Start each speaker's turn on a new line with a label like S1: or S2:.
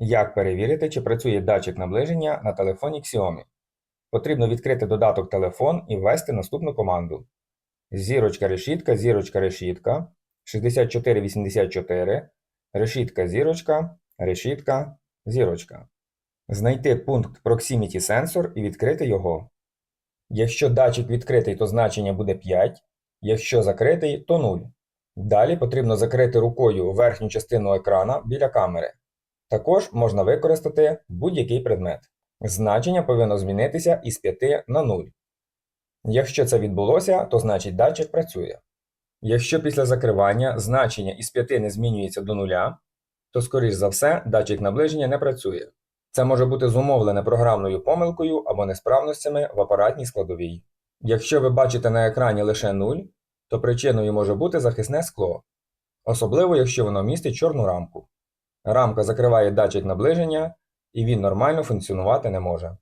S1: Як перевірити, чи працює датчик наближення на телефоні Xiaomi? Потрібно відкрити додаток телефон і ввести наступну команду. Зірочка решітка, зірочка решітка, 6484, решітка зірочка, решітка, зірочка. Знайти пункт Proximity Sensor і відкрити його. Якщо датчик відкритий, то значення буде 5, якщо закритий, то 0. Далі потрібно закрити рукою верхню частину екрана біля камери. Також можна використати будь-який предмет. Значення повинно змінитися із 5 на 0. Якщо це відбулося, то значить датчик працює. Якщо після закривання значення із 5 не змінюється до 0, то скоріш за все датчик наближення не працює. Це може бути зумовлене програмною помилкою або несправностями в апаратній складовій. Якщо ви бачите на екрані лише 0, то причиною може бути захисне скло, особливо якщо воно містить чорну рамку. Рамка закриває датчик наближення, і він нормально функціонувати не може.